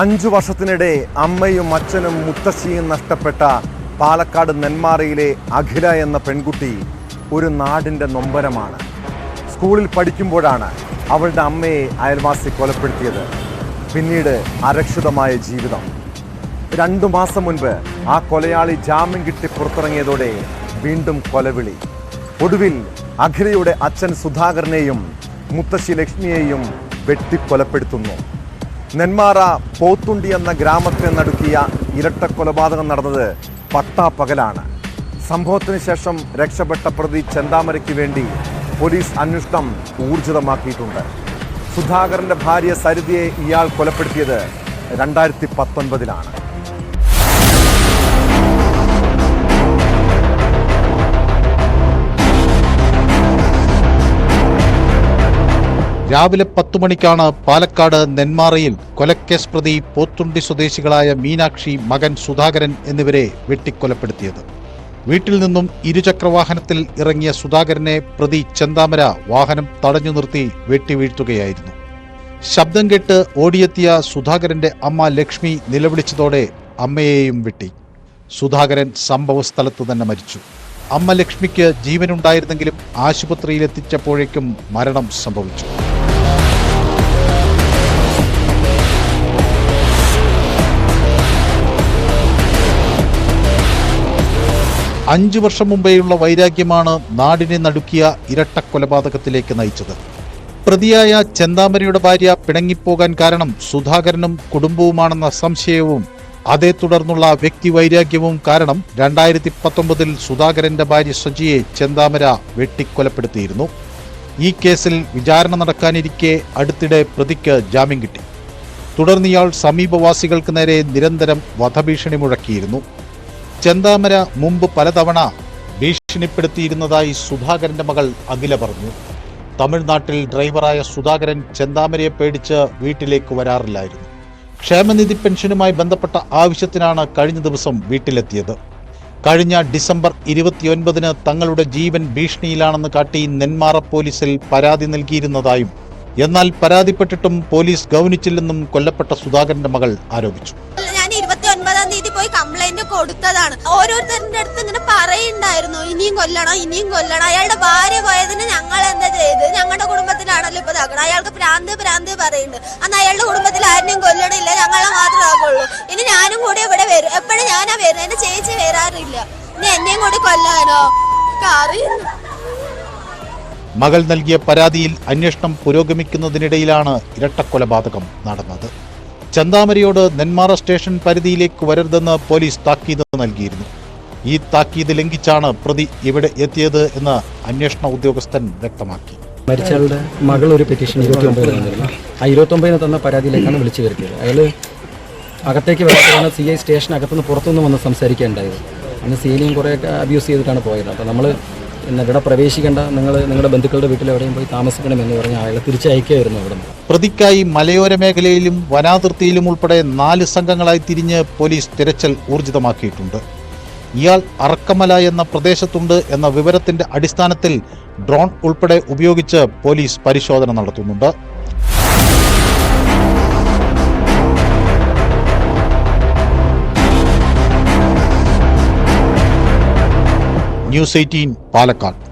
അഞ്ചു വർഷത്തിനിടെ അമ്മയും അച്ഛനും മുത്തശ്ശിയും നഷ്ടപ്പെട്ട പാലക്കാട് നെന്മാറയിലെ അഖില എന്ന പെൺകുട്ടി ഒരു നാടിന്റെ നൊമ്പരമാണ്. സ്കൂളിൽ പഠിക്കുമ്പോഴാണ് അവളുടെ അമ്മയെ അയൽവാസി കൊലപ്പെടുത്തിയത്. പിന്നീട് അരക്ഷിതമായ ജീവിതം. രണ്ടു മാസം മുൻപ് ആ കൊലയാളി ജാമ്യം കിട്ടി പുറത്തിറങ്ങിയതോടെ വീണ്ടും കൊലവിളി. ഒടുവിൽ അഖിലയുടെ അച്ഛൻ സുധാകരനെയും മുത്തശ്ശി ലക്ഷ്മിയെയും വെട്ടിക്കൊലപ്പെടുത്തുന്നു. നെന്മാറ പോത്തുണ്ടി എന്ന ഗ്രാമത്തെ നടുക്കിയ ഇരട്ട കൊലപാതകം നടന്നത് പട്ടാപ്പകലാണ്. സംഭവത്തിന് ശേഷം രക്ഷപ്പെട്ട പ്രതി ചെന്താമരയ്ക്ക് വേണ്ടി പോലീസ് അന്വേഷണം ഊർജിതമാക്കിയിട്ടുണ്ട്. സുധാകരന്റെ ഭാര്യ സരിതയെ ഇയാൾ കൊലപ്പെടുത്തിയത് രണ്ടായിരത്തി പത്തൊൻപതിലാണ്. രാവിലെ പത്തു മണിക്കാണ് പാലക്കാട് നെന്മാറയിൽ കൊലക്കേസ് പ്രതി പോത്തുണ്ടി സ്വദേശികളായ മീനാക്ഷി മകൻ സുധാകരൻ എന്നിവരെ വെട്ടിക്കൊലപ്പെടുത്തിയത്. വീട്ടിൽ നിന്നും ഇരുചക്രവാഹനത്തിൽ ഇറങ്ങിയ സുധാകരനെ പ്രതി ചെന്താമര വാഹനം തടഞ്ഞു നിർത്തി വെട്ടിവീഴ്ത്തുകയായിരുന്നു. ശബ്ദം കേട്ട് ഓടിയെത്തിയ സുധാകരന്റെ അമ്മ ലക്ഷ്മി നിലവിളിച്ചതോടെ അമ്മയെയും വെട്ടി. സുധാകരൻ സംഭവസ്ഥലത്ത് തന്നെ മരിച്ചു. അമ്മ ലക്ഷ്മിക്ക് ജീവനുണ്ടായിരുന്നെങ്കിലും ആശുപത്രിയിലെത്തിച്ചപ്പോഴേക്കും മരണം സംഭവിച്ചു. അഞ്ചു വർഷം മുമ്പേയുള്ള വൈരാഗ്യമാണ് നാടിനെ നടുക്കിയ ഇരട്ട കൊലപാതകത്തിലേക്ക് നയിച്ചത്. പ്രതിയായ ചെന്താമരയുടെ ഭാര്യ പിണങ്ങിപ്പോകാൻ കാരണം സുധാകരനും കുടുംബവുമാണെന്ന സംശയവും അതേ തുടർന്നുള്ള വ്യക്തിവൈരാഗ്യവും കാരണം രണ്ടായിരത്തി പത്തൊമ്പതിൽ സുധാകരന്റെ ഭാര്യ സജിയെ ചെന്താമര വെട്ടിക്കൊലപ്പെടുത്തിയിരുന്നു. ഈ കേസിൽ വിചാരണ നടക്കാനിരിക്കെ അടുത്തിടെ പ്രതിക്ക് ജാമ്യം കിട്ടി. തുടർന്ന് ഇയാൾ സമീപവാസികൾക്ക് നേരെ നിരന്തരം വധഭീഷണി മുഴക്കിയിരുന്നു. ചെന്താമര മുമ്പ് പലതവണ ഭീഷണിപ്പെടുത്തിയിരുന്നതായി സുധാകരന്റെ മകൾ അഖില പറഞ്ഞു. തമിഴ്നാട്ടിൽ ഡ്രൈവറായ സുധാകരൻ ചെന്താമരയെ പേടിച്ച് വീട്ടിലേക്ക് വരാറില്ലായിരുന്നു. ക്ഷേമനിധി പെൻഷനുമായി ബന്ധപ്പെട്ട ആവശ്യത്തിനാണ് കഴിഞ്ഞ ദിവസം വീട്ടിലെത്തിയത്. കഴിഞ്ഞ ഡിസംബർ ഇരുപത്തിയൊൻപതിന് തങ്ങളുടെ ജീവൻ ഭീഷണിയിലാണെന്ന് കാട്ടി നെന്മാറ പോലീസിൽ പരാതി നൽകിയിരുന്നതായും എന്നാൽ പരാതിപ്പെട്ടിട്ടും പോലീസ് ഗൗനിച്ചില്ലെന്നും കൊല്ലപ്പെട്ട സുധാകരന്റെ മകൾ ആരോപിച്ചു. കൊടുത്തതാണ്. ഓരോരുത്തരുടെ അടുത്ത് ഇങ്ങനെ പറയുണ്ടായിരുന്നു ഇനിയും കൊല്ലണം ഇനിയും കൊല്ലണം. അയാളുടെ ഭാര്യ പോയതിന് ഞങ്ങൾ എന്താ ചെയ്ത്? ഞങ്ങളുടെ കുടുംബത്തിലാണല്ലോ ഇപ്പൊ ഇതാക്കണം അയാൾക്ക് പ്രാന്ത് പ്രാന്ത് പറയുന്നുണ്ട് അന്ന് അയാളുടെ കുടുംബത്തിൽ ആരെയും കൊല്ലണില്ല ഞങ്ങളെ മാത്രമേ ആക്കുള്ളൂ. ഇനി ഞാനും കൂടി ഇവിടെ വരും. എപ്പോഴും ഞാനാ വരുന്നത്? എന്റെ ചേച്ചി വരാറില്ല. ഇനി എന്നെയും കൂടി കൊല്ലാനോ? അറിയുന്നു. മകൾ നൽകിയ പരാതിയിൽ അന്വേഷണം പുരോഗമിക്കുന്നതിനിടയിലാണ് ഇരട്ടക്കൊലപാതകം നടന്നത്. ചന്താമരയോട് നെന്മാറ സ്റ്റേഷൻ പരിധിയിലേക്ക് വരരുതെന്ന് പോലീസ് താക്കീത് നൽകിയിരുന്നു. ഈ താക്കീത് ലംഘിച്ചാണ് പ്രതി ഇവിടെ എത്തിയത് എന്ന് അന്വേഷണ ഉദ്യോഗസ്ഥൻ വ്യക്തമാക്കി. മരിച്ചയാളുടെ മകൾ ഒരു പെറ്റീഷൻ ഇരുപത്തി ഒമ്പത് തന്നിരുന്നു. ആ ഇരുപത്തൊമ്പതിന് തന്ന പരാതിയിലേക്കാണ് വിളിച്ചു വരുത്തിയത് അയാൾ അകത്തേക്ക് വരാത്തതാണ് സി ഐ സ്റ്റേഷൻ അകത്തുനിന്ന് പുറത്തുനിന്ന് വന്ന് സംസാരിക്കുകയുണ്ടായത്. അന്ന് സീലിയും കുറേ അബ്യൂസ് ചെയ്തിട്ടാണ് പോയത്. അപ്പോൾ നമ്മൾ ഇവിടെ പ്രവേശിക്കേണ്ട നിങ്ങൾ നിങ്ങളുടെ ബന്ധുക്കളുടെ വീട്ടിൽ എവിടെയും പോയി താമസിക്കണം എന്ന് പറഞ്ഞ് അയാളെ തിരിച്ചയക്കുകയായിരുന്നു ഇവിടെ പ്രതിക്കായി മലയോര മേഖലയിലും വനാതിർത്തിയിലും ഉൾപ്പെടെ നാല് സംഘങ്ങളായി തിരിഞ്ഞ് പോലീസ് തിരച്ചിൽ ഊർജിതമാക്കിയിട്ടുണ്ട്. ഇയാൾ അറക്കമല എന്ന പ്രദേശത്തുണ്ട് എന്ന വിവരത്തിന്റെ അടിസ്ഥാനത്തിൽ ഡ്രോൺ ഉൾപ്പെടെ ഉപയോഗിച്ച് പോലീസ് പരിശോധന നടത്തുന്നുണ്ട്. News eighteen Palakkad.